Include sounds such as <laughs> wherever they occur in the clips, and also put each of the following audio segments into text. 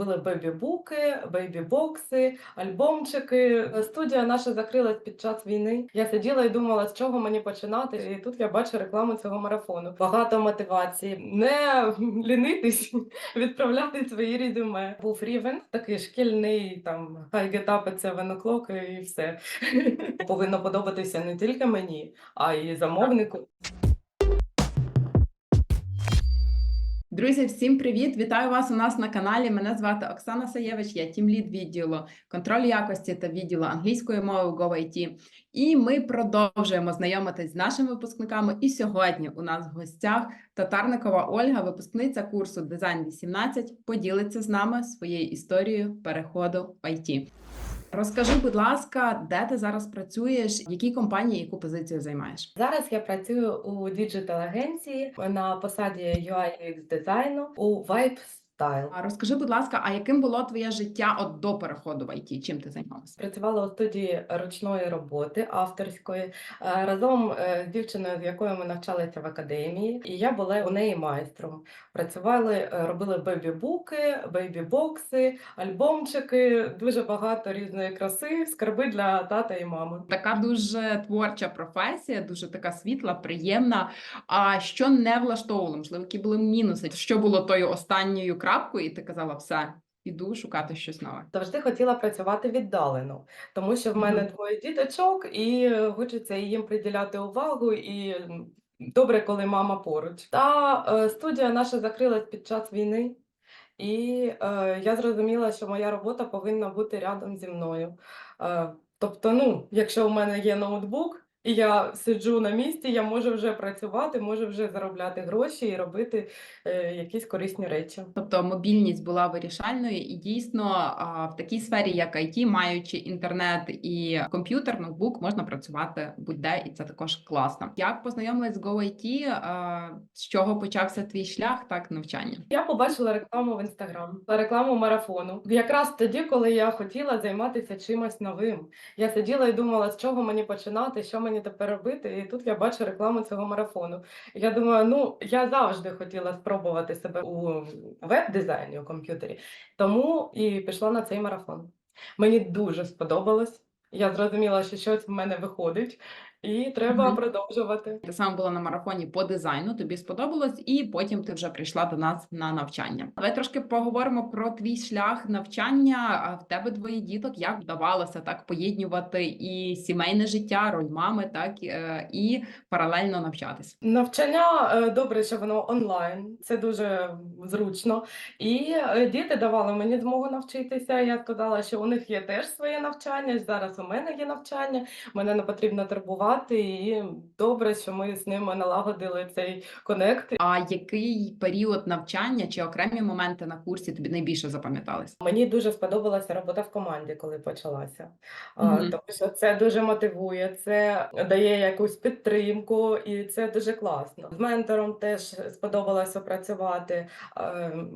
робили бейбі-буки, бейбі-бокси, альбомчики. Студія наша закрилась під час війни. Я сиділа і думала, з чого мені починати. І тут я бачу рекламу цього марафону. Багато мотивації, не лінитись, <laughs> відправляти свої резюме. Був рівень такий шкільний, там хай гетапиться веноклок і все. <laughs> Повинно подобатися не тільки мені, а й замовнику. Друзі, всім привіт! Вітаю вас у нас на каналі. Мене звати Оксана Саєвич, я тімлід відділу контролю якості та відділу англійської мови GoIT. І ми продовжуємо знайомитись з нашими випускниками. І сьогодні у нас в гостях Татарникова Ольга, випускниця курсу Дизайн 18, поділиться з нами своєю історією переходу в IT. Розкажи, будь ласка, де ти зараз працюєш, в якій компанії яку позицію займаєш? Зараз я працюю у діджитал агенції на посаді UI UX дизайну у Vibe Style. А Розкажи, будь ласка, а яким було твоє життя от до переходу в IT? Чим ти займалася? Працювала у студії ручної роботи авторської е, разом е, з дівчиною, з якою ми навчалися в академії, і я була у неї майстром. Працювали, е, робили бейбі-буки, бейбі-бокси, альбомчики, дуже багато різної краси, скарби для тата і мами. Така дуже творча професія, дуже така світла, приємна. А що не влаштовувало? Можливо, які були мінуси? Що було тою останньою крапкою, і ти казала, все, іду шукати щось нове. Завжди хотіла працювати віддалено, тому що в мене двоє діточок, і хочеться їм приділяти увагу. І добре, коли мама поруч. Та е, студія наша закрилась під час війни, і е, я зрозуміла, що моя робота повинна бути рядом зі мною. Е, тобто, ну, якщо у мене є ноутбук. І я сиджу на місці, я можу вже працювати, можу вже заробляти гроші і робити е, якісь корисні речі. Тобто мобільність була вирішальною, і дійсно в такій сфері, як IT, маючи інтернет і комп'ютер, ноутбук, можна працювати будь-де, і це також класно. Як познайомилась з GoIT, а, з чого почався твій шлях, так навчання? Я побачила рекламу в інстаграм, рекламу марафону. Якраз тоді, коли я хотіла займатися чимось новим. Я сиділа і думала, з чого мені починати, що мені тепер робити. І тут я бачу рекламу цього марафону. Я думаю, ну я завжди хотіла спробувати себе у веб-дизайні у комп'ютері, тому і пішла на цей марафон. Мені дуже сподобалось. Я зрозуміла, що щось в мене виходить, і треба Мгм. продовжувати. Ти саме була на марафоні по дизайну, тобі сподобалось, і потім ти вже прийшла до нас на навчання. Давай трошки поговоримо про твій шлях навчання. А В тебе двоє діток. Як вдавалося так поєднувати і сімейне життя, роль мами, так е, і паралельно навчатись? Навчання е, добре, що воно онлайн, це дуже зручно. І е, діти давали мені змогу навчитися. Я сказала, що у них є теж своє навчання. Зараз у мене є навчання, мене не потрібно турбувати. І добре, що ми з ними налагодили цей конект. А який період навчання чи окремі моменти на курсі тобі найбільше запам'ятались? Мені дуже сподобалася робота в команді, коли почалася. А, Мгм. Тому що це дуже мотивує, це дає якусь підтримку, і це дуже класно. З ментором теж сподобалося працювати.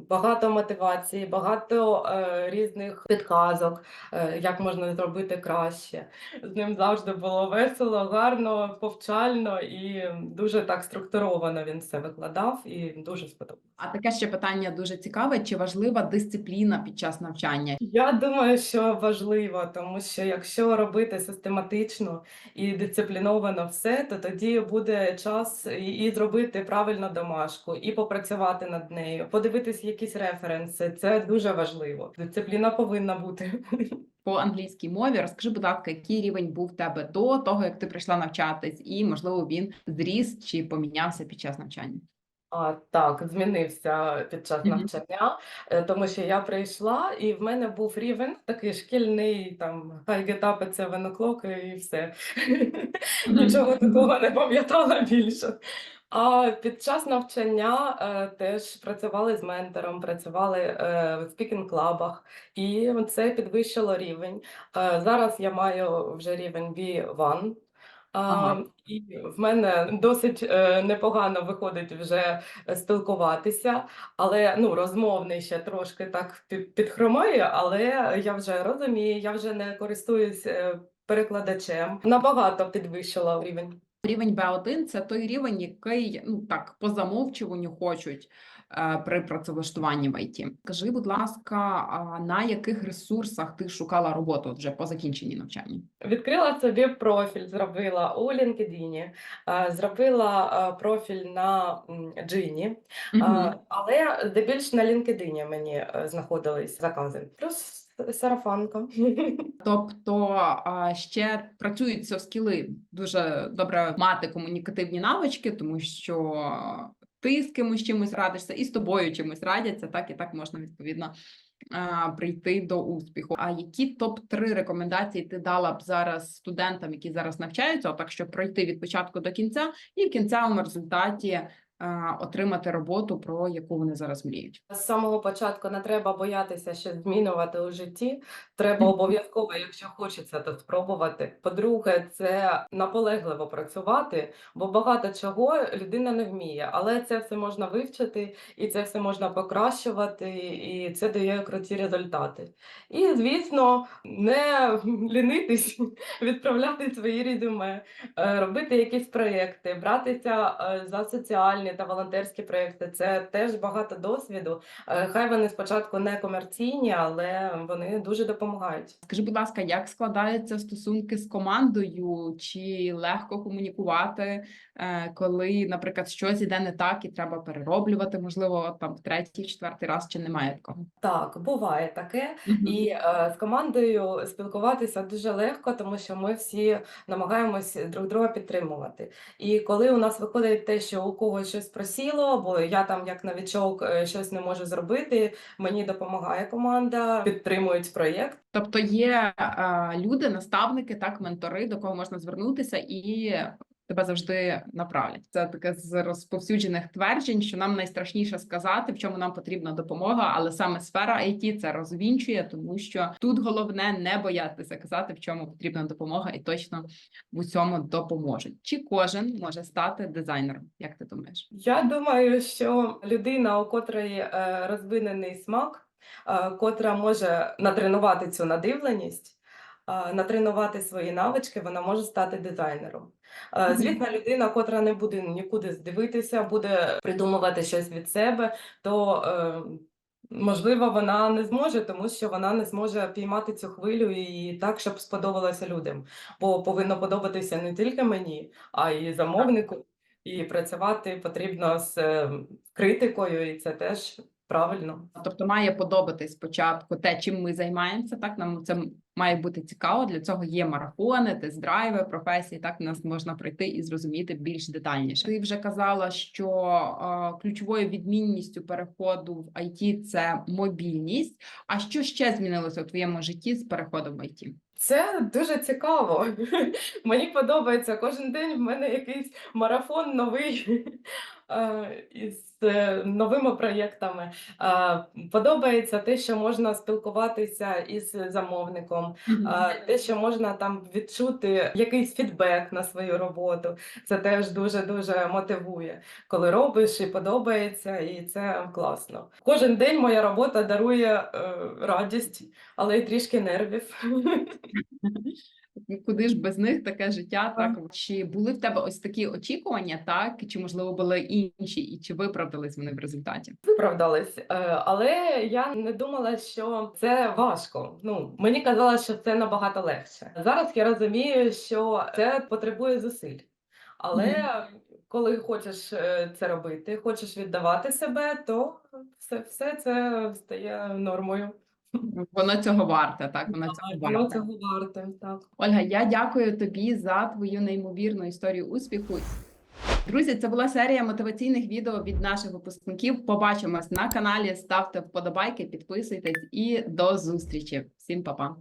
Багато мотивації, багато е, різних підказок, е, як можна зробити краще. З ним завжди було весело, гарно, повчально і дуже так структуровано він все викладав, і дуже сподобалося. А таке ще питання дуже цікаве: чи важлива дисципліна під час навчання? Я думаю, що важливо, тому що якщо робити систематично і дисципліновано все, то тоді буде час і, і зробити правильно домашку, і попрацювати над нею, подивитись якісь референси. Це дуже важливо. Дисципліна повинна бути. <laughs> по англійській мові. Розкажи, будь ласка, який рівень був в тебе до того, як ти прийшла навчатись, і можливо він зріс чи помінявся під час навчання? А, так, змінився під час навчання, е, тому що я прийшла, і в мене був рівень такий шкільний, там хай гетапиться веноклок і все. Нічого такого не пам'ятала більше. А під час навчання е, теж працювали з ментором, працювали е, в спікінг-клабах, і це підвищило рівень. Е, зараз я маю вже рівень B1. А, Ага. і в мене досить е, непогано виходить вже е, спілкуватися, але ну, розмовний ще трошки так під, підхромає, але я вже розумію, я вже не користуюсь е, перекладачем. Набагато підвищила рівень. Рівень B1 – це той рівень, який ну так по замовчуванню хочуть е, при працевлаштуванні в ІТ. Скажи, будь ласка, а на яких ресурсах ти шукала роботу вже по закінченні навчання? Відкрила собі профіль, зробила у LinkedIn, е, зробила е, профіль на Джині, е, але здебільш на LinkedIn мені знаходились закази. Плюс сарафанка. <laughs> Тобто ще працюють софт-скіли. Дуже добре мати комунікативні навички, тому що ти з кимось чимось радишся, і з тобою чимось радяться, так і так можна відповідно прийти до успіху. А які топ 3 рекомендації ти дала б зараз студентам, які зараз навчаються, отак, щоб пройти від початку до кінця, і в кінцевому результаті отримати роботу, про яку вони зараз мріють? З самого початку не треба боятися щось змінювати у житті. Треба обов'язково, якщо хочеться, то спробувати. По-друге, це наполегливо працювати, бо багато чого людина не вміє, але це все можна вивчити, і це все можна покращувати, і це дає круті результати. І, звісно, не лінитись, <laughs> відправляти свої резюме, е, робити якісь проєкти, братися е, за соціальні та волонтерські проєкти. Це теж багато досвіду. Е, Хай вони спочатку не комерційні, але вони дуже допомагають. Скажи, будь ласка, як складаються стосунки з командою? Чи легко комунікувати, е, коли, наприклад, щось іде не так і треба перероблювати, можливо, там в третій, четвертий раз, чи немає такого? Так, буває таке. І е, з командою спілкуватися дуже легко, тому що ми всі намагаємось друг друга підтримувати. І коли у нас виходить те, що у когось щось просіло, або я там як новічок е, щось не можу зробити, мені допомагає команда, підтримують проєкт. Тобто є е, люди, наставники, так, ментори, до кого можна звернутися і тебе завжди направлять. Це таке з розповсюджених тверджень, що нам найстрашніше сказати, в чому нам потрібна допомога, але саме сфера IT це розвінчує, тому що тут головне не боятися казати, в чому потрібна допомога, і точно в усьому допоможуть. Чи кожен може стати дизайнером? Як ти думаєш? Я думаю, що людина, у котрої е, розвинений смак, е, котра може натренувати цю надивленість, натренувати свої навички, вона може стати дизайнером. Звісно, людина, котра не буде нікуди здивитися, буде придумувати щось від себе, то е, можливо вона не зможе, тому що вона не зможе піймати цю хвилю і так, щоб сподобалося людям. Бо повинно подобатися не тільки мені, а й замовнику. І працювати потрібно з е, критикою, і це теж правильно. Тобто має подобатись спочатку те, чим ми займаємося. Так нам це має бути цікаво. Для цього є марафони, тест-драйви, професії. Так нас можна пройти і зрозуміти більш детальніше. Ти вже казала, що е, ключовою відмінністю переходу в IT – це мобільність. А що ще змінилося у твоєму житті з переходом в IT? Це дуже цікаво. <laughs> Мені подобається кожен день в мене якийсь марафон новий <laughs> із е, новими проєктами. Подобається те, що можна спілкуватися із замовником, те, що можна там відчути якийсь фідбек на свою роботу. Це теж дуже-дуже мотивує, коли робиш і подобається, і це класно. Кожен день моя робота дарує е, радість, але й трішки нервів. <laughs> Куди ж без них таке життя? Так. Чи були в тебе ось такі очікування, так чи можливо були інші, і чи виправдались вони в результаті? Виправдались, Е, але я не думала, що це важко. Ну мені казалось, що це набагато легше. Зараз я розумію, що це потребує зусиль. Але коли хочеш е, це робити, хочеш віддавати себе, то все, все це стає нормою. Воно цього варте, так воно цього Воно цього варте. Так. Ольга, я дякую тобі за твою неймовірну історію успіху. Друзі, це була серія мотиваційних відео від наших випускників. Побачимось на каналі. Ставте вподобайки, підписуйтесь і до зустрічі. Всім па-па!